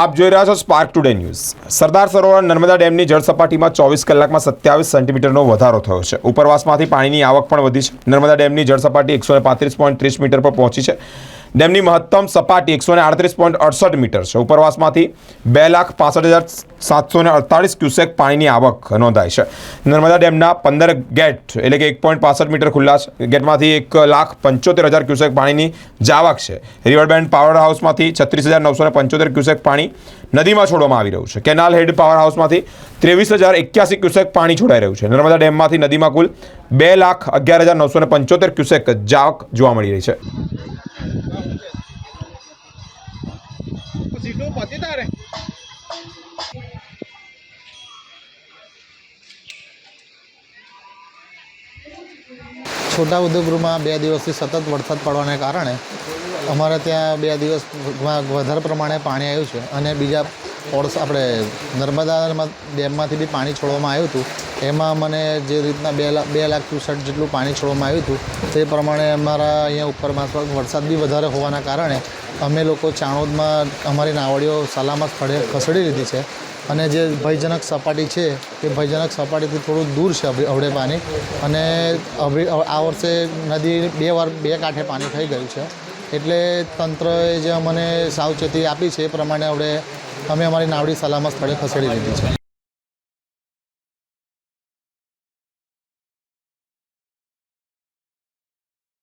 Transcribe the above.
આપ જોઈ રહ્યા છો Spark Today News Sardar Sarovar Narmada ડેમની જળ સપાટીમાં ચોવીસ કલાકમાં સત્યાવીસ સેન્ટીમીટરનો વધારો થયો છે. ઉપરવાસમાંથી પાણીની આવક પણ વધી છે. નર્મદા ડેમની જળ સપાટી એકસો પાંત્રીસ પોઈન્ટ ત્રીસ મીટર પર પહોંચી છે. ડેમની મહત્તમ સપાટી એકસો આડત્રીસ પોઈન્ટ અડસઠ મીટર છે. ઉપરવાસમાંથી બે લાખ પાસઠ હજાર સાતસો અડતાળીસ ક્યુસેક પાણીની આવક નોંધાઈ છે. નર્મદા ડેમના પંદર ગેટ એટલે કે એક પોઈન્ટ પાસઠ મીટર ખુલ્લા છે. ગેટમાંથી એક લાખ પંચોતેર હજાર ક્યુસેક પાણીની જાવક છે. રિવરબેન્ડ પાવર હાઉસમાંથી છત્રીસ હજાર નવસો પંચોતેર ક્યુસેક પાણી નદીમાં છોડવામાં આવી રહ્યું છે. કેનાલ હેડ પાવર હાઉસમાંથી ત્રેવીસ હજાર એક્યાસી ક્યુસેક પાણી છોડાઈ રહ્યું છે. નર્મદા ડેમમાંથી નદીમાં કુલ બે લાખ અગિયાર હજાર નવસો પંચોતેર ક્યુસેક જાવક જોવા મળી રહી છે. સીટો પતી તારે. છોટાઉદેપુરમાં બે દિવસથી સતત વરસાદ પડવાને કારણે અમારે ત્યાં બે દિવસમાં વધારે પ્રમાણે પાણી આવ્યું છે અને બીજા ઓળસ આપણે નર્મદા ડેમમાંથી બી પાણી છોડવામાં આવ્યું હતું. એમાં મને જે રીતના બે લાખ બે લાખ ક્યુસેટ જેટલું પાણી છોડવામાં આવ્યું હતું, તે પ્રમાણે અમારા અહીંયા ઉપરમાં વરસાદ બી વધારે હોવાના કારણે અમે લોકો ચાણોદમાં અમારી નાવડીઓ સલામત સ્થળે ખસેડી લીધી છે. અને જે ભયજનક સપાટી છે તે ભયજનક સપાટીથી થોડું દૂર છે અવડે પાણી. અને આ વર્ષે નદી બે વાર, બે કાંઠે પાણી થઈ ગયું છે. એટલે તંત્રએ જે અમને સાવચેતી આપી છે, એ પ્રમાણે હવે અમે અમારી નાવડી સલામત સ્થળે ખસેડી લીધી છે.